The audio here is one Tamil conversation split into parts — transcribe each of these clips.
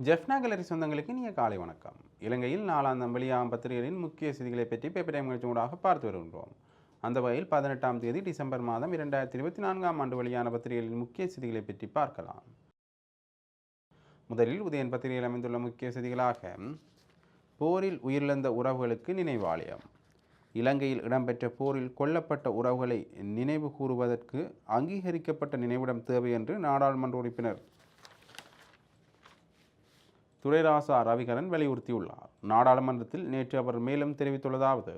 ஜெஃப்னா கேலரி சொந்தங்களுக்கு நீங்கள் காலை வணக்கம். இலங்கையில் நாலாம் வெளியாகும் பத்திரிகைகளின் முக்கிய செய்திகளை பற்றி பேப்பர் டைம் பார்த்து வருகின்றோம். அந்த வகையில் பதினெட்டாம் தேதி டிசம்பர் மாதம் இரண்டாயிரத்தி இருபத்தி நான்காம் ஆண்டு வெளியான பத்திரிகைகளின் முக்கிய செய்திகளை பற்றி பார்க்கலாம். முதலில் உதயன் பத்திரிகையில் அமைந்துள்ள முக்கிய செய்திகளாக போரில் உயிரிழந்த உறவுகளுக்கு நினைவாலயம். இலங்கையில் இடம்பெற்ற போரில் கொல்லப்பட்ட உறவுகளை நினைவு கூறுவதற்கு அங்கீகரிக்கப்பட்ட நினைவிடம் தேவை என்று நாடாளுமன்ற உறுப்பினர் துரைராசா ரவிகரன் வலியுறுத்தியுள்ளார் நாடாளுமன்றத்தில் நேற்று அவர் மேலும் தெரிவித்துள்ளதாவது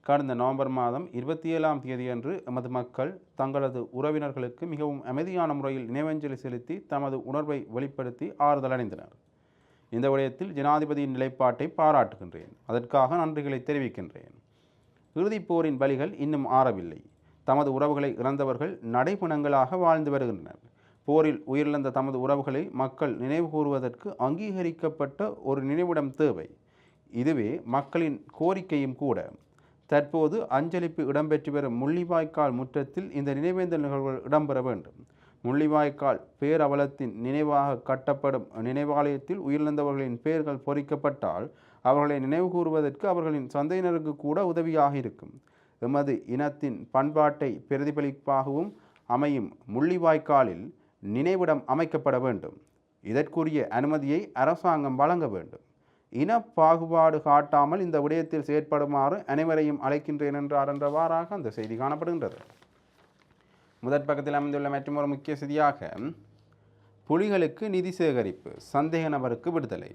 கடந்த நவம்பர் மாதம் இருபத்தி ஏழாம் தேதியன்று எமது மக்கள் தங்களது உறவினர்களுக்கு மிகவும் அமைதியான முறையில் நினைவஞ்சலி செலுத்தி தமது உணர்வை வெளிப்படுத்தி ஆறுதல் அடைந்தனர் இந்த விடயத்தில் ஜனாதிபதியின் நிலைப்பாட்டை பாராட்டுகின்றேன். அதற்காக நன்றிகளை தெரிவிக்கின்றேன். இறுதிப் போரின் பலிகள் இன்னும் ஆறவில்லை. தமது உறவுகளை இறந்தவர்கள் நடைபுணங்களாக வாழ்ந்து வருகின்றனர். போரில் உயிரிழந்த தமது உறவுகளை மக்கள் நினைவு கூறுவதற்கு அங்கீகரிக்கப்பட்ட ஒரு நினைவிடம் தேவை. இதுவே மக்களின் கோரிக்கையும் கூட. தற்போது அஞ்சலிப்பு இடம்பெற்று வரும் முள்ளிவாய்க்கால் முற்றத்தில் இந்த நினைவேந்தல் நிகழ்வுகள் இடம்பெற வேண்டும். முள்ளிவாய்க்கால் பேரவலத்தின் நினைவாக கட்டப்படும் நினைவாலயத்தில் உயிரிழந்தவர்களின் பெயர்கள் பொறிக்கப்பட்டால் அவர்களை நினைவு கூறுவதற்கு அவர்களின் சந்தையினருக்கு கூட உதவியாக இருக்கும். எமது இனத்தின் பண்பாட்டை பிரதிபலிப்பாகவும் அமையும் முள்ளிவாய்க்காலில் நினைவிடம் அமைக்கப்பட வேண்டும். இதற்குரிய அனுமதியை அரசாங்கம் வழங்க வேண்டும். இன பாகுபாடு காட்டாமல் இந்த விடயத்தில் செயற்படுமாறு அனைவரையும் அழைக்கின்றேன் என்றார் என்றவாறாக அந்த செய்தி காணப்படுகின்றது. முதற் பக்கத்தில் அமைந்துள்ள மற்றொரு முக்கிய செய்தியாக புலிகளுக்கு நிதி சேகரிப்பு சந்தேக நபருக்கு விடுதலை.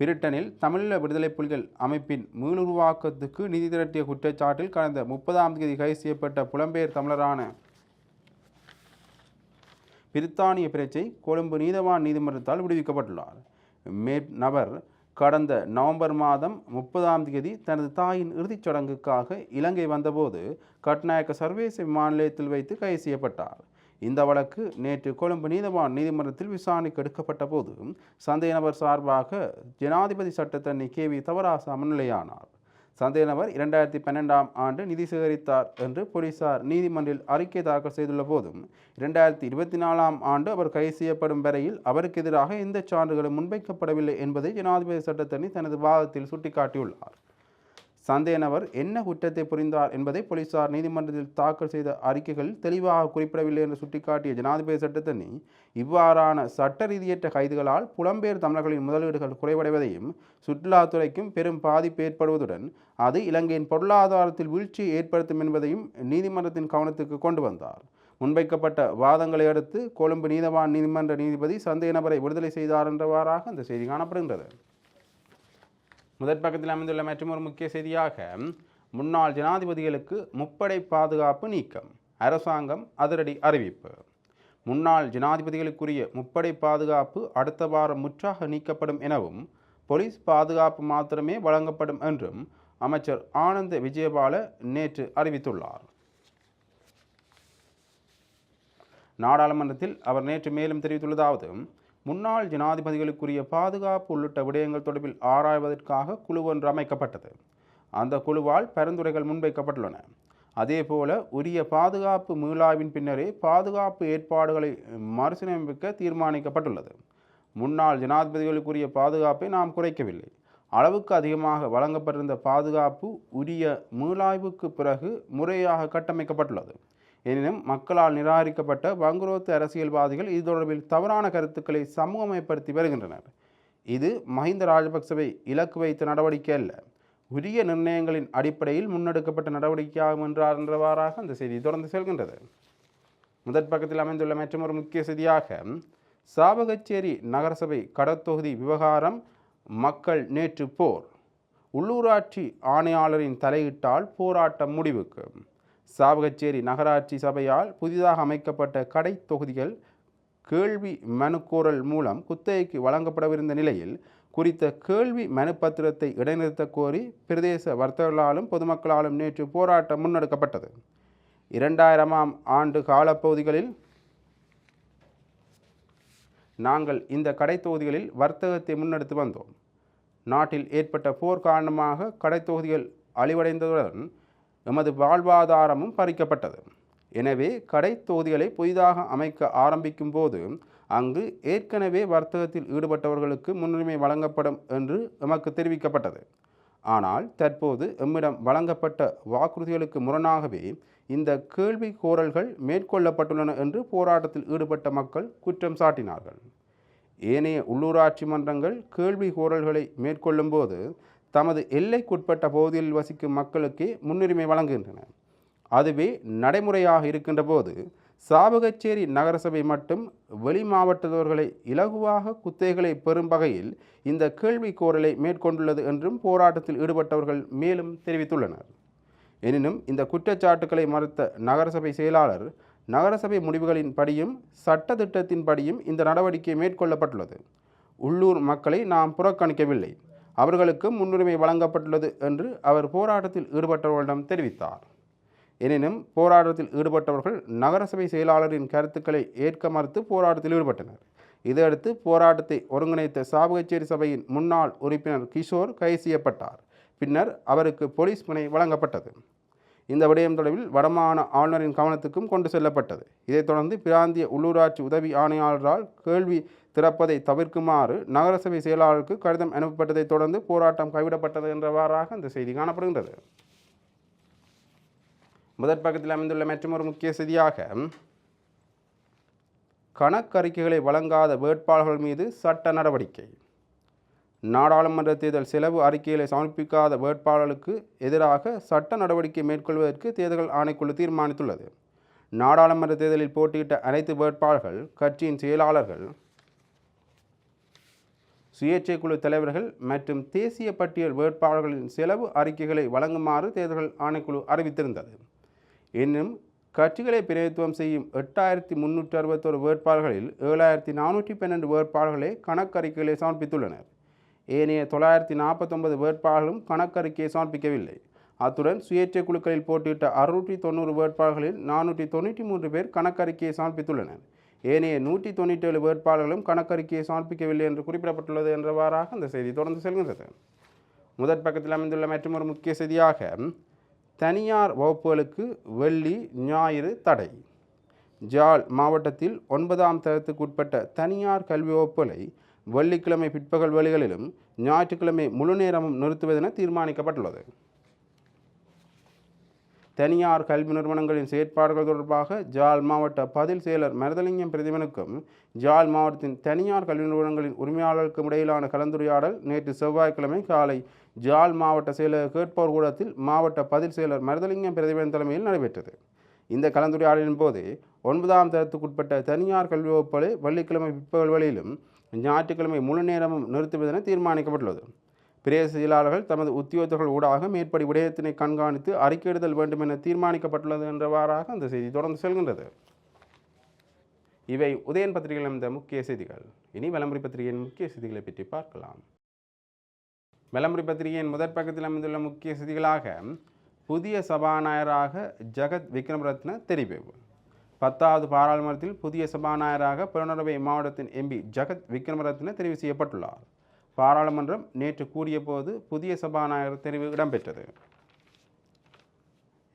பிரிட்டனில் தமிழீழ விடுதலை புலிகள் அமைப்பின் மீளுருவாக்கத்துக்கு நிதி திரட்டிய குற்றச்சாட்டில் கடந்த முப்பதாம் தேதி கைது செய்யப்பட்ட புலம்பெயர் தமிழரான பிரித்தானிய பிரச்சை கொழும்பு நீதவான் நீதிமன்றத்தால் விடுவிக்கப்பட்டுள்ளார். மே நபர் கடந்த நவம்பர் மாதம் முப்பதாம் தேதி தனது தாயின் இறுதிச் சடங்குக்காக இலங்கை வந்தபோது கட்நாயக்க சர்வதேச விமான நிலையத்தில் வைத்து கைது செய்யப்பட்டார். இந்த வழக்கு நேற்று கொழும்பு நீதவான் நீதிமன்றத்தில் விசாரணைக்கு எடுக்கப்பட்ட போது சந்தேக நபர் சார்பாக ஜனாதிபதி சட்டத்தண்ணி கே வி தவராசா முன்னிலையானார். சந்தேக நபர் இரண்டாயிரத்தி பன்னெண்டாம் ஆண்டு நிதி சேகரித்தார் என்று போலீசார் நீதிமன்றில் அறிக்கை தாக்கல் செய்துள்ள போதும் இரண்டாயிரத்தி இருபத்தி நாலாம் ஆண்டு அவர் கைது செய்யப்படும் வரையில் அவருக்கு எதிராக எந்த சான்றுகளும் முன்வைக்கப்படவில்லை என்பதை ஜனாதிபதி சட்டத்தினை தனது வாதத்தில் சுட்டிக்காட்டியுள்ளார். சந்தேக நபர் என்ன குற்றத்தை புரிந்தார் என்பதை போலீசார் நீதிமன்றத்தில் தாக்கல் செய்த அறிக்கைகள் தெளிவாக குறிப்பிடவில்லை என்று சுட்டிக்காட்டிய ஜனாதிபதி சட்டத்தினை இவ்வாறான சட்ட ரீதியற்ற கைதுகளால் புலம்பெயர் தமிழர்களின் முதலீடுகள் குறைவடைவதையும் சுற்றுலாத்துறைக்கும் பெரும் பாதிப்பு ஏற்படுவதுடன் அது இலங்கையின் பொருளாதாரத்தில் வீழ்ச்சியை ஏற்படுத்தும் என்பதையும் நீதிமன்றத்தின் கவனத்துக்கு கொண்டு வந்தார். முன்வைக்கப்பட்ட வாதங்களை அடுத்து கொழும்பு நீதவான் நீதிமன்ற நீதிபதி சந்தேக நபரை விடுதலை செய்தார் என்றவாறாக அந்த செய்தி காணப்படுகின்றது. முதற் பக்கத்தில் அமைந்துள்ள மற்றொரு முக்கிய செய்தியாக முன்னாள் ஜனாதிபதிகளுக்கு முப்படை பாதுகாப்பு நீக்கம் அரசாங்கம் அதிரடி அறிவிப்பு. முன்னாள் ஜனாதிபதிகளுக்குரிய முப்படை பாதுகாப்பு அடுத்த வாரம் முற்றாக நீக்கப்படும் எனவும் போலீஸ் பாதுகாப்பு மாத்திரமே வழங்கப்படும் என்றும் அமைச்சர் ஆனந்த விஜயபால நேற்று அறிவித்துள்ளார். நாடாளுமன்றத்தில் அவர் நேற்று மேலும் தெரிவித்துள்ளதாவது முன்னாள் ஜனாதிபதிகளுக்குரிய பாதுகாப்பு உள்ளிட்ட விடயங்கள் தொடர்பில் ஆராய்வதற்காக குழு ஒன்று அமைக்கப்பட்டது. அந்த குழுவால் பரிந்துரைகள் முன்வைக்கப்பட்டுள்ளன. அதேபோல உரிய பாதுகாப்பு மீளாய்வின் பின்னரே பாதுகாப்பு ஏற்பாடுகளை மறுசீரமைக்க தீர்மானிக்கப்பட்டுள்ளது. முன்னாள் ஜனாதிபதிகளுக்குரிய பாதுகாப்பை நாம் குறைக்கவில்லை. அளவுக்கு அதிகமாக வழங்கப்பட்டிருந்த பாதுகாப்பு உரிய மீளாய்வுக்கு பிறகு முறையாக கட்டமைக்கப்பட்டுள்ளது. எனினும் மக்களால் நிராகரிக்கப்பட்ட வங்குரோத்து அரசியல்வாதிகள் இது தொடர்பில் தவறான கருத்துக்களை சமூகமயப்படுத்தி வருகின்றனர். இது மஹிந்த ராஜபக்சவை இலக்கு வைத்த நடவடிக்கை அல்ல. உரிய நிர்ணயங்களின் அடிப்படையில் முன்னெடுக்கப்பட்ட நடவடிக்கையாகும் என்றார் என்றவாறாக அந்த செய்தி தொடர்ந்து செல்கின்றது. முதற் பக்கத்தில் அமைந்துள்ள மற்றொரு முக்கிய செய்தியாக சாவகச்சேரி நகரசபை கடத்தொகுதி விவகாரம் மக்கள் நேற்று போர். உள்ளூராட்சி ஆணையாளரின் தலையிட்டால் போராட்டம் முடிவுக்கு. சாவகச்சேரி நகராட்சி சபையால் புதிதாக அமைக்கப்பட்ட கடை தொகுதிகள் கேள்வி மனுக்கோரல் மூலம் குத்தகைக்கு வழங்கப்படவிருந்த நிலையில் குறித்த கேள்வி மனு பத்திரத்தை இடைநிறுத்த கோரி பிரதேச வர்த்தகர்களாலும் பொதுமக்களாலும் நேற்று போராட்டம் முன்னெடுக்கப்பட்டது. இரண்டாயிரமாம் ஆண்டு காலப்பகுதிகளில் நாங்கள் இந்த கடைத்தொகுதிகளில் வர்த்தகத்தை முன்னெடுத்து வந்தோம். நாட்டில் ஏற்பட்ட போர் காரணமாக கடைத்தொகுதிகள் அழிவடைந்ததுடன் எமது வாழ்வாதாரமும் பறிக்கப்பட்டது. எனவே கடை தொகுதிகளை புதிதாக அமைக்க ஆரம்பிக்கும் போது அங்கு ஏற்கனவே வர்த்தகத்தில் ஈடுபட்டவர்களுக்கு முன்னுரிமை வழங்கப்படும் என்று எமக்கு தெரிவிக்கப்பட்டது. ஆனால் தற்போது எம்மிடம் வழங்கப்பட்ட வாக்குறுதிகளுக்கு முரணாகவே இந்த கேள்வி கோரல்கள் மேற்கொள்ளப்பட்டுள்ளன என்று போராட்டத்தில் ஈடுபட்ட மக்கள் குற்றம் சாட்டினார்கள். ஏனைய உள்ளூராட்சி மன்றங்கள் கேள்வி கோரல்களை மேற்கொள்ளும்போது தமது எல்லைக்குட்பட்ட பகுதியில் வசிக்கும் மக்களுக்கே முன்னுரிமை வழங்குகின்றன. அதுவே நடைமுறையாக இருக்கின்ற போது சாவகச்சேரி நகரசபை மட்டும் வெளி மாவட்டத்தவர்களை இலகுவாக குத்தைகளை பெறும் வகையில் இந்த கேள்வி கோரலை மேற்கொண்டுள்ளது என்றும் போராட்டத்தில் ஈடுபட்டவர்கள் மேலும் தெரிவித்துள்ளனர். எனினும் இந்த குற்றச்சாட்டுக்களை மறுத்த நகரசபை செயலாளர் நகரசபை முடிவுகளின் படியும் சட்ட திட்டத்தின் படியும் இந்த நடவடிக்கை மேற்கொள்ளப்பட்டுள்ளது. உள்ளூர் மக்களை நாம் புறக்கணிக்கவில்லை. அவர்களுக்கும் முன்னுரிமை வழங்கப்பட்டுள்ளது என்று அவர் போராட்டத்தில் ஈடுபட்டவர்களிடம் தெரிவித்தார். எனினும் போராட்டத்தில் ஈடுபட்டவர்கள் நகரசபை செயலாளரின் கருத்துக்களை ஏற்க மறுத்து போராட்டத்தில் ஈடுபட்டனர். இதையடுத்து போராட்டத்தை ஒருங்கிணைத்த சாபகச்சேரி சபையின் முன்னாள் உறுப்பினர் கிஷோர் கைது செய்யப்பட்டார். பின்னர் அவருக்கு போலீஸ் பிணை வழங்கப்பட்டது. இந்த விடயம் தொடர்பில் வடமாகாண ஆளுநரின் கவனத்துக்கும் கொண்டு செல்லப்பட்டது. இதைத் தொடர்ந்து பிராந்திய உள்ளூராட்சி உதவி ஆணையாளரால் கேள்வி திறப்பதை தவிர்க்குமாறு நகரசபை செயலாளருக்கு கடிதம் அனுப்பப்பட்டதைத் தொடர்ந்து போராட்டம் கைவிடப்பட்டது என்றவாறாக இந்த செய்தி காணப்படுகின்றது. முதற் பக்கத்தில் அமைந்துள்ள மற்றொரு முக்கிய செய்தியாக கணக்கறிக்கைகளை வழங்காத வேட்பாளர்கள் மீது சட்ட நடவடிக்கை. நாடாளுமன்ற தேர்தல் செலவு அறிக்கைகளை சமர்ப்பிக்காத வேட்பாளர்களுக்கு எதிராக சட்ட நடவடிக்கை மேற்கொள்வதற்கு தேர்தல் ஆணைக்குழு தீர்மானித்துள்ளது. நாடாளுமன்ற தேர்தலில் போட்டியிட்ட அனைத்து வேட்பாளர்கள் கட்சியின் செயலாளர்கள் சுயேட்சை குழு தலைவர்கள் மற்றும் தேசிய பட்டியல் வேட்பாளர்களின் செலவு அறிக்கைகளை வழங்குமாறு தேர்தல் ஆணைக்குழு அறிவித்திருந்தது. இன்னும் கட்சிகளை பிரதித்துவம் செய்யும் எட்டாயிரத்தி முன்னூற்றி அறுபத்தோரு வேட்பாளர்களில் ஏழாயிரத்தி நானூற்றி பன்னெண்டு வேட்பாளர்களே கணக்கறிக்கைகளை சமர்ப்பித்துள்ளனர். ஏனைய தொள்ளாயிரத்தி நாற்பத்தொன்பது வேட்பாளர்களும் கணக்கறிக்கையை சமர்ப்பிக்கவில்லை. அத்துடன் சுயேட்சை குழுக்களில் போட்டியிட்ட அறுநூற்றி தொண்ணூறு வேட்பாளர்களில் நானூற்றி தொண்ணூற்றி மூன்று பேர் கணக்கறிக்கையை சமர்ப்பித்துள்ளனர். ஏனைய நூற்றி தொண்ணூற்றி ஏழு வேட்பாளர்களும் கணக்கறிக்கையை சமர்ப்பிக்கவில்லை என்று குறிப்பிடப்பட்டுள்ளது என்றவாறாக அந்த செய்தி தொடர்ந்து செல்கின்றது. முதற் பக்கத்தில் அமைந்துள்ள மற்றொரு முக்கிய செய்தியாக தனியார் வகுப்புகளுக்கு வெள்ளி ஞாயிறு தடை. ஜால் மாவட்டத்தில் ஒன்பதாம் தரத்துக்குட்பட்ட தனியார் கல்வி வகுப்புகளை வெள்ளிக்கிழமை பிற்பகல் வேலைகளிலும் ஞாயிற்றுக்கிழமை முழு நேரமும் நிறுத்துவதென தீர்மானிக்கப்பட்டுள்ளது. தனியார் கல்வி நிறுவனங்களின் செயற்பாடுகள் தொடர்பாக ஜாழ் மாவட்ட பதில் செயலர் மருதலிங்கம் பிரதிபனுக்கும் ஜாழ் மாவட்டத்தின் தனியார் கல்வி நிறுவனங்களின் உரிமையாளர்களுக்கும் இடையிலான கலந்துரையாடல் நேற்று செவ்வாய்க்கிழமை காலை ஜாழ் மாவட்ட செயலர் கேட்போர் கூடத்தில் மாவட்ட பதில் செயலர் மருதலிங்கம் பிரதிபன் தலைமையில் நடைபெற்றது. இந்த கலந்துரையாடலின் போது ஒன்பதாம் தரத்துக்குட்பட்ட தனியார் கல்வி வகுப்புகளை வெள்ளிக்கிழமை பிற்பகல் வழியிலும் ஞாயிற்றுக்கிழமை முழு நேரமும் நிறுத்துவதென தீர்மானிக்கப்பட்டுள்ளது. பிரேச செயலாளர்கள் தமது உத்தியோகத்தர்கள் ஊடாக மேற்படி விடயத்தினை கண்காணித்து அறிக்கையிடுதல் வேண்டும் என தீர்மானிக்கப்பட்டுள்ளது என்றவாறாக அந்த செய்தி தொடர்ந்து செல்கின்றது. இவை உதயன் பத்திரிகையில் அமைந்த முக்கிய செய்திகள். இனி விளம்பரி பத்திரிகையின் முக்கிய செய்திகளை பற்றி பார்க்கலாம். விளம்பரி பத்திரிகையின் முதற் பக்கத்தில் அமைந்துள்ள முக்கிய செய்திகளாக புதிய சபாநாயகராக ஜெகத் விக்ரமரத்ன தெரிவு பத்தாவது பாராளுமன்றத்தில் புதிய சபாநாயகராக புலனறுவை மாவட்டத்தின் எம்பி ஜெகத் விக்ரமரத்ன தெரிவு செய்யப்பட்டுள்ளார். பாராளுமன்றம் நேற்று கூடிய போது புதிய சபாநாயகர் தெரிவு இடம்பெற்றது.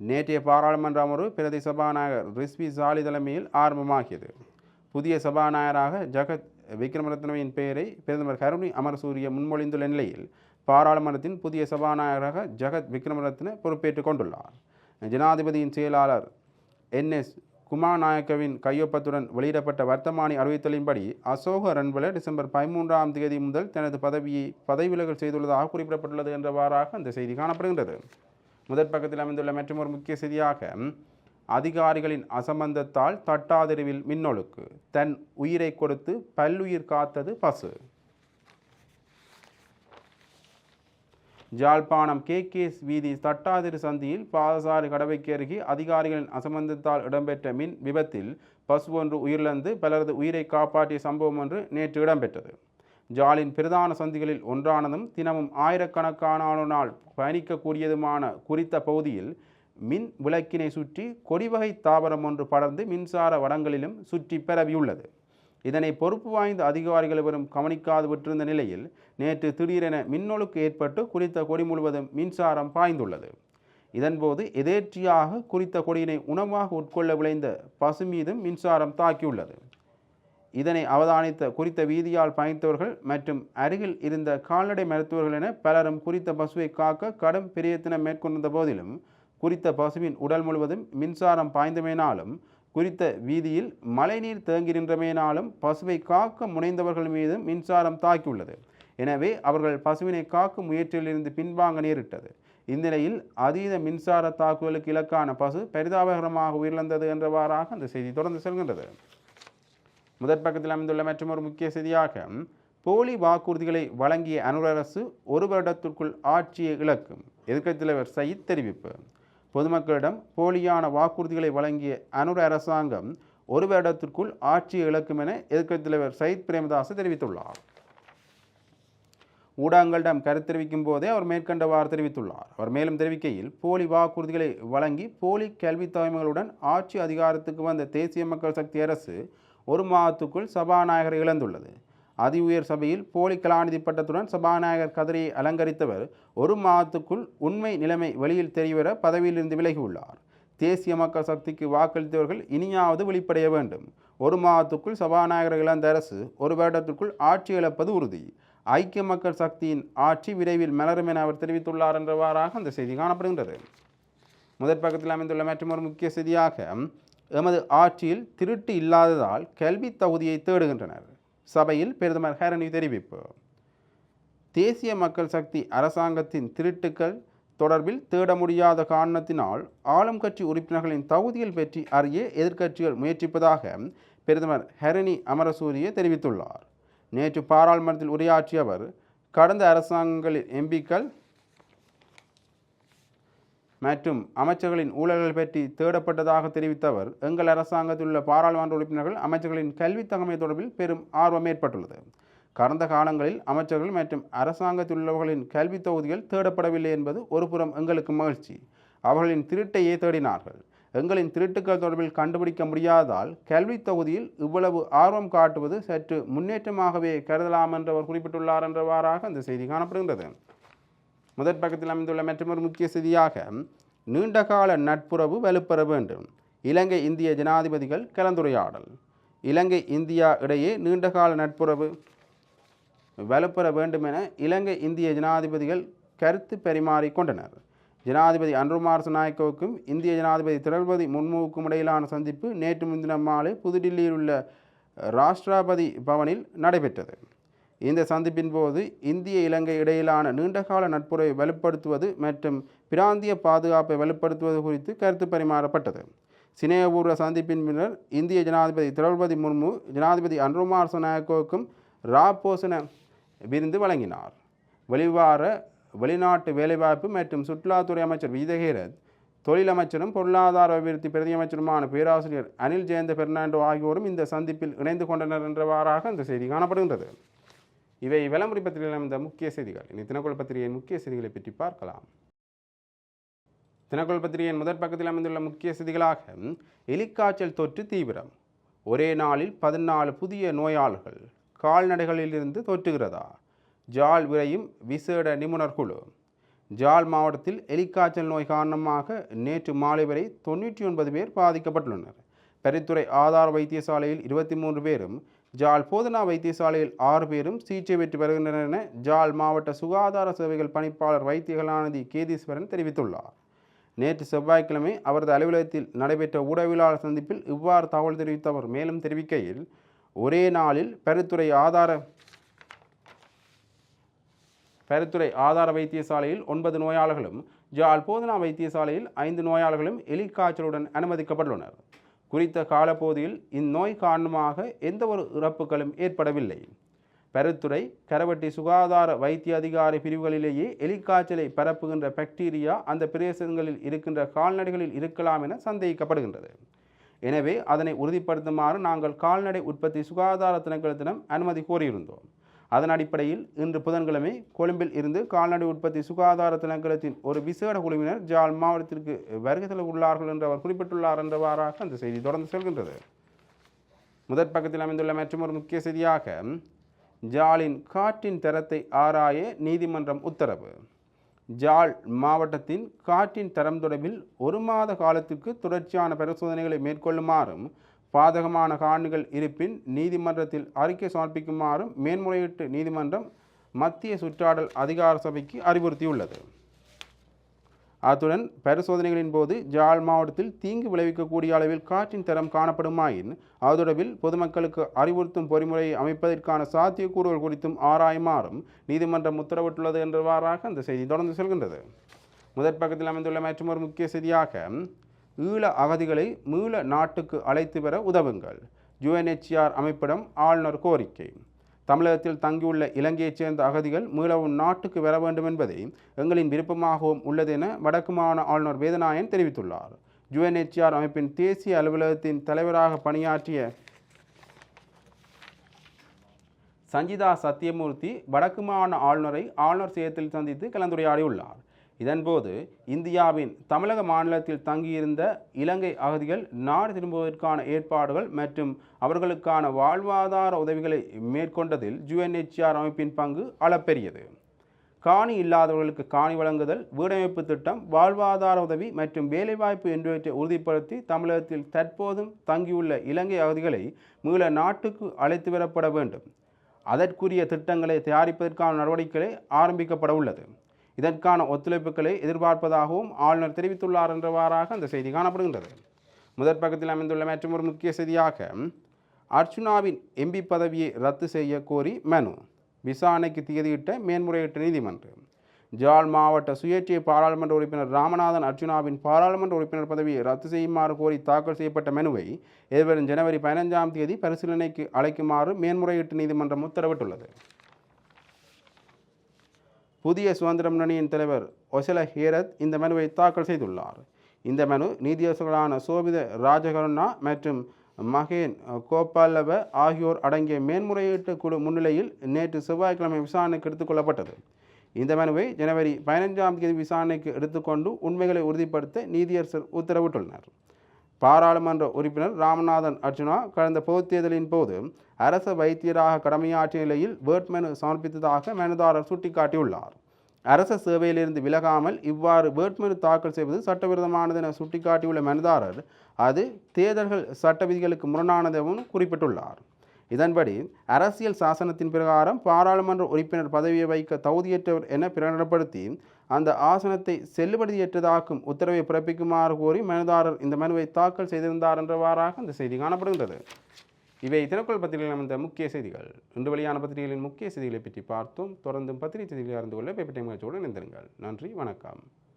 நேற்றைய பாராளுமன்ற அமர்வு பிரதி சபாநாயகர் ரிஸ்வி சாலி தலைமையில் ஆரம்பமாகியது. புதிய சபாநாயகராக ஜகத் விக்ரமரத்னவின் பெயரை பிரதமர் கருணி அமரசூரிய முன்மொழிந்துள்ள நிலையில் பாராளுமன்றத்தின் புதிய சபாநாயகராக ஜகத் விக்ரமரத்ன பொறுப்பேற்றுக் கொண்டுள்ளார். ஜனாதிபதியின் செயலாளர் என்எஸ் குமாநாயக்கவின் கையொப்பத்துடன் வெளியிடப்பட்ட வர்த்தமானி அறிவித்தலின்படி அசோக ரன்வல டிசம்பர் பதிமூன்றாம் தேதி முதல் தனது பதவியை பதவி விலகல் செய்துள்ளதாக குறிப்பிடப்பட்டுள்ளது என்றவாறாக அந்த செய்தி காணப்படுகின்றது. முதற் பக்கத்தில் அமைந்துள்ள மற்றொரு முக்கிய செய்தியாக அதிகாரிகளின் அசம்பந்தத்தால் தட்டாதெருவில் மின்னொழுக்கு தன் உயிரை கொடுத்து பல்லுயிர் காத்தது பசு. ஜாழ்ப்பாணம் கே கேஸ் வீதி தட்டாதிரு சந்தியில் பாதசாரி கடவைக்கு அருகே அதிகாரிகளின் அசம்பந்தத்தால் இடம்பெற்ற மின் விபத்தில் பசு ஒன்று உயிரிழந்து பலரது உயிரை காப்பாற்றிய சம்பவம் ஒன்று நேற்று இடம்பெற்றது. ஜாலின் பிரதான சந்திகளில் ஒன்றானதும் தினமும் ஆயிரக்கணக்கானோனால் பயணிக்கக்கூடியதுமான குறித்த பகுதியில் மின் விளக்கினை சுற்றி கொடிவகை தாவரம் ஒன்று படர்ந்து மின்சார வடங்களிலும் சுற்றி பரவியுள்ளது. இதனை பொறுப்பு வாய்ந்த அதிகாரிகள் இவரும் கவனிக்காது விட்டிருந்த நிலையில் நேற்று திடீரென மின்னொழுக்கு ஏற்பட்டு குறித்த கொடி முழுவதும் மின்சாரம் பாய்ந்துள்ளது. இதன்போது எதேர்ச்சியாக குறித்த கொடியினை உணவாக உட்கொள்ள விளைந்த பசு மீதும் மின்சாரம் தாக்கியுள்ளது. இதனை அவதானித்த குறித்த வீதியால் பயணித்தவர்கள் மற்றும் அருகில் இருந்த கால்நடை மருத்துவர்கள் என பலரும் குறித்த பசுவை காக்க கடும் பிரயத்தனம் மேற்கொண்ட போதிலும் குறித்த பசுவின் உடல் முழுவதும் மின்சாரம் பாய்ந்தமையினாலும் குறித்த வீதியில் மழைநீர் தேங்கி நின்றமையினாலும் பசுவை காக்க முனைந்தவர்கள் மீதும் மின்சாரம் தாக்கியுள்ளது. எனவே அவர்கள் பசுவினை காக்கும் முயற்சியிலிருந்து பின்வாங்க நேரிட்டது. இந்நிலையில் அதீத மின்சார தாக்குதலுக்கு இலக்கான பசு பரிதாபகரமாக உயிரிழந்தது என்றவாறாக அந்த செய்தி தொடர்ந்து செல்கின்றது. முதற் பக்கத்தில் அமைந்துள்ள மற்றொரு முக்கிய செய்தியாக போலி வாக்குறுதிகளை வழங்கிய அனுரரசு ஒரு வருடத்திற்குள் ஆட்சியை இழக்கும். எதிர்க்கட்சித் தலைவர் சயித் தெரிவிப்பு. பொதுமக்களிடம் போலியான வாக்குறுதிகளை வழங்கிய அனுர அரசாங்கம் ஒரு வருடத்திற்குள் ஆட்சியை இழக்கும் என எதிர்க்கட்சித் தலைவர் சயித் பிரேமதாஸ் தெரிவித்துள்ளார். ஊடகங்களிடம் கருத்து தெரிவிக்கும் போதே அவர் மேற்கண்டவாறு தெரிவித்துள்ளார். அவர் மேலும் தெரிவிக்கையில் போலி வாக்குறுதிகளை வழங்கி போலி கல்வி தலைமைகளுடன் ஆட்சி அதிகாரத்துக்கு வந்த தேசிய மக்கள் சக்தி அரசு ஒரு மாதத்துக்குள் சபாநாயகரை இழந்துள்ளது. அதி உயர் சபையில் போலி கலாநிதி பட்டத்துடன் சபாநாயகர் கதிரையை அலங்கரித்தவர் ஒரு மாதத்துக்குள் உண்மை நிலைமை வெளியில் தெரியவர பதவியிலிருந்து விலகியுள்ளார். தேசிய மக்கள் சக்திக்கு வாக்களித்தவர்கள் இனியாவது வெளிப்படைய வேண்டும். ஒரு மாதத்துக்குள் சபாநாயகர் இழந்த அரசு ஒரு வருடத்திற்குள் ஆட்சி இழப்பது உறுதி. ஐக்கிய மக்கள் சக்தியின் ஆட்சி விரைவில் மலரும் என அவர் தெரிவித்துள்ளார் என்றவாறாக அந்த செய்தி காணப்படுகின்றது. முதற் பக்கத்தில் அமைந்துள்ள மற்றொரு முக்கிய செய்தியாக எமது ஆட்சியில் திருட்டு இல்லாததால் கல்வி தகுதியை தேடுகின்றனர். சபையில் பிரதமர் ஹரணி தெரிவிப்பு. தேசிய மக்கள் சக்தி அரசாங்கத்தின் திருட்டுக்கள் தொடர்பில் தேட முடியாத காரணத்தினால் ஆளும் கட்சி உறுப்பினர்களின் தகுதிகள் பற்றி அறிய எதிர்க்கட்சிகள் முயற்சிப்பதாக பிரதமர் ஹரணி அமரசூரிய தெரிவித்துள்ளார். நேற்று பாராளுமன்றத்தில் உரையாற்றிய அவர் கடந்த அரசாங்கங்களின் எம்பிக்கள் மற்றும் அமைச்சர்களின் ஊழல்கள் பற்றி தேடப்பட்டதாக தெரிவித்த அவர் எங்கள் அரசாங்கத்தில் உள்ள பாராளுமன்ற உறுப்பினர்கள் அமைச்சர்களின் கல்வி தகமை தொடர்பில் பெரும் ஆர்வம் ஏற்பட்டுள்ளது. கடந்த காலங்களில் அமைச்சர்கள் மற்றும் அரசாங்கத்தில் உள்ளவர்களின் கல்வி தொகுதிகள் தேடப்படவில்லை என்பது ஒருபுறம் எங்களுக்கு மகிழ்ச்சி. அவர்களின் திருட்டையே தேடினார்கள். எங்களின் திருட்டுக்கள் தொடர்பில் கண்டுபிடிக்க முடியாததால் கல்வி தொகுதியில் இவ்வளவு ஆர்வம் காட்டுவது சற்று முன்னேற்றமாகவே கருதலாம் என்று அவர் குறிப்பிட்டுள்ளார் என்றவாறாக அந்த செய்தி காணப்படுகின்றது. முதற் பக்கத்தில் அமைந்துள்ள மற்றொரு முக்கிய செய்தியாக நீண்டகால நட்புறவு வலுப்பெற வேண்டும். இலங்கை இந்திய ஜனாதிபதிகள் கலந்துரையாடல். இலங்கை இந்தியா இடையே நீண்டகால நட்புறவு வலுப்பெற வேண்டும் என இலங்கை இந்திய ஜனாதிபதிகள் கருத்து பரிமாறிக்கொண்டனர் ஜனாதிபதி அன்ருமார் நாயக்கவுக்கும் இந்திய ஜனாதிபதி திரௌபதி முன்முவுக்கும் இடையிலான சந்திப்பு நேற்று முன்தினம் மாலை புதுடில்லியில் உள்ள ராஷ்டிராபதி பவனில் நடைபெற்றது. இந்த சந்திப்பின் போது இந்திய இலங்கை இடையிலான நீண்டகால நட்புறவை வலுப்படுத்துவது மற்றும் பிராந்திய பாதுகாப்பை வலுப்படுத்துவது குறித்து கருத்து பரிமாறப்பட்டது. சினேபூர்வ சந்திப்பின் பின்னர் இந்திய ஜனாதிபதி திரௌபதி முர்மு ஜனாதிபதி அன்ருமார் சனாயக்கோவுக்கும் ராபோசன விருந்து வழங்கினார். வெளிவார வெளிநாட்டு வேலைவாய்ப்பு மற்றும் சுற்றுலாத்துறை அமைச்சர் விஜயகீரத் தொழில் அமைச்சரும் பொருளாதார அபிவிருத்தி பிரதியமைச்சருமான பேராசிரியர் அனில் ஜெயந்த பெர்னாண்டோ ஆகியோரும் இந்த சந்திப்பில் இணைந்து கொண்டனர் என்றவாறாக இந்த செய்தி காணப்படுகின்றது. இவை விளம்பரி பத்திரிகையில் அமைந்த முக்கிய செய்திகள். இனி தினக்குள் பத்திரிகையின் முக்கிய செய்திகளை பற்றி பார்க்கலாம். தினக்குள் பத்திரிகையின் முதற் பக்கத்தில் அமைந்துள்ள முக்கிய செய்திகளாக எலிக்காய்ச்சல் தொற்று தீவிரம் ஒரே நாளில் பதினாலு புதிய நோயாளர்கள் கால்நடைகளிலிருந்து தொற்றுகிறதா? ஜால் விரையும் விசேட நிபுணர் குழு. ஜால் மாவட்டத்தில் எலிக்காய்ச்சல் நோய் காரணமாக நேற்று மாலை வரை தொண்ணூற்றி ஒன்பது பேர் பாதிக்கப்பட்டுள்ளனர். பரித்துறை ஆதார வைத்தியசாலையில் இருபத்தி மூன்று பேரும் ஜால் போதனா வைத்தியசாலையில் ஆறு பேரும் சிகிச்சை பெற்று வருகின்றனர் என ஜால் மாவட்ட சுகாதார சேவைகள் பணிப்பாளர் வைத்தியகலாநிதி கேதீஸ்வரன் தெரிவித்துள்ளார். நேற்று செவ்வாய்க்கிழமை அவரது அலுவலகத்தில் நடைபெற்ற ஊடகவியலாளர் சந்திப்பில் இவ்வாறு தகவல் தெரிவித்த அவர் மேலும் தெரிவிக்கையில் ஒரே நாளில் பெருத்துறை ஆதார பெருத்துறை ஆதார வைத்தியசாலையில் ஒன்பது நோயாளர்களும் ஜால் போதனா வைத்தியசாலையில் ஐந்து நோயாளர்களும் எலிக்காய்ச்சலுடன் அனுமதிக்கப்பட்டுள்ளனர். குறித்த காலப்பகுதியில் இந்நோய் காரணமாக எந்த ஒரு இறப்புகளும் ஏற்படவில்லை. பருத்துறை கரவட்டி சுகாதார வைத்திய அதிகாரி பிரிவுகளிலேயே எலிக்காய்ச்சலை பரப்புகின்ற பாக்டீரியா அந்த பிரதேசங்களில் இருக்கின்ற கால்நடைகளில் இருக்கலாம் என சந்தேகிக்கப்படுகின்றது. எனவே அதனை உறுதிப்படுத்துமாறு நாங்கள் கால்நடை உற்பத்தி சுகாதார திணைக்களத்திடம் அனுமதி கோரியிருந்தோம். அதன் அடிப்படையில் இன்று புதன்கிழமை கொழும்பில் இருந்து கால்நடை உற்பத்தி சுகாதார திணைக்களத்தின் ஒரு விசேட குழுவினர் ஜால் மாவட்டத்திற்கு வருகை தர உள்ளார்கள் என்று அவர் குறிப்பிட்டுள்ளார் என்றவாறாக அந்த செய்தி தொடர்ந்து செல்கின்றது. முதற் பக்கத்தில் அமைந்துள்ள மற்றொரு முக்கிய செய்தியாக ஜாலின் காற்றின் தரத்தை ஆராய நீதிமன்றம் உத்தரவு. ஜாழ் மாவட்டத்தின் காற்றின் தரம் தொடர்பில் ஒரு மாத காலத்திற்கு தொடர்ச்சியான பரிசோதனைகளை மேற்கொள்ளுமாறும் பாதகமான காரணிகள் இருப்பின் நீதிமன்றத்தில் அறிக்கை சமர்ப்பிக்குமாறும் மேன்முறையீட்டு நீதிமன்றம் மத்திய சுற்றாடல் அதிகார சபைக்கு அறிவுறுத்தியுள்ளது. அத்துடன் பரிசோதனைகளின் போது ஜாழ் மாவட்டத்தில் தீங்கு விளைவிக்கக்கூடிய அளவில் காற்றின் தரம் காணப்படுமாயின் அது தொடர்பில் பொதுமக்களுக்கு அறிவுறுத்தும் பொறிமுறையை அமைப்பதற்கான சாத்தியக்கூறுகள் குறித்தும் ஆராயுமாறும் நீதிமன்றம் உத்தரவிட்டுள்ளது என்றவாறாக அந்த செய்தி தொடர்ந்து செல்கின்றது. முதற் பக்கத்தில் அமைந்துள்ள ஒரு முக்கிய செய்தியாக ஈழ அகதிகளை மீள நாட்டுக்கு அழைத்து பெற உதவுங்கள். யுஎன்ஹெச்ஆர் அமைப்பிடம் ஆளுநர் கோரிக்கை. தமிழகத்தில் தங்கியுள்ள இலங்கையைச் சேர்ந்த அகதிகள் மீளவும் நாட்டுக்கு வர வேண்டும் என்பதை எங்களின் விருப்பமாகவும் உள்ளது என வடக்கு மாகாண ஆளுநர் வேதநாயன் தெரிவித்துள்ளார். யுஎன்ஹெச்ஆர் அமைப்பின் தேசிய அலுவலகத்தின் தலைவராக பணியாற்றிய சஞ்சிதா சத்யமூர்த்தி வடக்கு மாகாண ஆளுநரை ஆளுநர் சேயத்தில் சந்தித்து கலந்துரையாடியுள்ளார். இதன்போது இந்தியாவின் தமிழக மாநிலத்தில் தங்கியிருந்த இலங்கை அகதிகள் நாடு திரும்புவதற்கான ஏற்பாடுகள் மற்றும் அவர்களுக்கான வாழ்வாதார உதவிகளை மேற்கொண்டதில் யுஎன்ஹெச்ஆர் அமைப்பின் பங்கு அளப்பெரியது. காணி இல்லாதவர்களுக்கு காணி வழங்குதல் வீடமைப்பு திட்டம் வாழ்வாதார உதவி மற்றும் வேலைவாய்ப்பு என்பவற்றை உறுதிப்படுத்தி தமிழகத்தில் தற்போதும் தங்கியுள்ள இலங்கை அகதிகளை மீள நாட்டுக்கு அழைத்து வரப்பட வேண்டும். அதற்குரிய திட்டங்களை தயாரிப்பதற்கான நடவடிக்கைகளை ஆரம்பிக்கப்பட உள்ளது. இதற்கான ஒத்துழைப்புகளை எதிர்பார்ப்பதாகவும் ஆளுநர் தெரிவித்துள்ளார் என்றவாறாக அந்த செய்தி காணப்படுகின்றது. முதற் பக்கத்தில் அமைந்துள்ள மற்றும் ஒரு முக்கிய செய்தியாக அர்ச்சுனாவின் எம்பி பதவியை ரத்து செய்ய கோரி மனு. விசாரணைக்கு தேதியிட்ட மேன்முறையீட்டு நீதிமன்றம் ஜாழ் மாவட்ட சுயேட்சை பாராளுமன்ற உறுப்பினர் ராமநாதன் அர்ச்சுனாவின் பாராளுமன்ற உறுப்பினர் பதவியை ரத்து செய்யுமாறு கோரி தாக்கல் செய்யப்பட்ட மனுவை எதிர்வரும் ஜனவரி பதினைஞ்சாம் தேதி பரிசீலனைக்கு அழைக்குமாறு மேன்முறையீட்டு நீதிமன்றம் உத்தரவிட்டுள்ளது. புதிய சுதந்திர முன்னணியின் தலைவர் ஒசல ஹீரத் இந்த மனுவை தாக்கல் செய்துள்ளார். இந்த மனு நீதியரசர்களான சோபித ராஜகருணா மற்றும் மகேன் கோபாலவ ஆகியோர் அடங்கிய மேன்முறையீட்டு குழு முன்னிலையில் நேற்று செவ்வாய்க்கிழமை விசாரணைக்கு எடுத்துக்கொள்ளப்பட்டது இந்த மனுவை ஜனவரி பதினைஞ்சாம் தேதி விசாரணைக்கு எடுத்துக்கொண்டு உண்மைகளை உறுதிப்படுத்த நீதியரசர் உத்தரவிட்டுள்ளனர். பாராளுமன்ற உறுப்பினர் ராமநாதன் அர்ஜுனா கடந்த பொதுத் தேர்தலின் போது அரச வைத்தியராக கடமையாற்றிய நிலையில் வேட்மனு சமர்ப்பித்ததாக மனுதாரர் சுட்டிக்காட்டியுள்ளார். அரச சேவையிலிருந்து விலகாமல் இவ்வாறு வேட்மனு தாக்கல் செய்வது சட்டவிரோதமானது என சுட்டிக்காட்டியுள்ள மனுதாரர் அது தேர்தல்கள் சட்ட விதிகளுக்கு முரணானதெனவும் குறிப்பிட்டுள்ளார். இதன்படி அரசியல் சாசனத்தின் பிரகாரம் பாராளுமன்ற உறுப்பினர் பதவியை வைக்க தகுதியற்றவர் என பிரகடனப்படுத்தி அந்த ஆசனத்தை செல்லுபடியற்றதாக்கும் உத்தரவை பிறப்பிக்குமாறு கோரி மனுதாரர் இந்த மனுவை தாக்கல் செய்திருந்தார் என்றவாறாக அந்த செய்தி காணப்படுகின்றது. இவை தினக்குள் பத்திரிகையில் அமைந்த முக்கிய செய்திகள். இன்று வெளியான பத்திரிகைகளின் முக்கிய செய்திகளை பற்றி பார்த்தோம். தொடர்ந்தும் பத்திரிகை செய்திகளை அறிந்து கொள்ள பேப்பர் டைம் இணைந்திருங்கள். நன்றி வணக்கம்.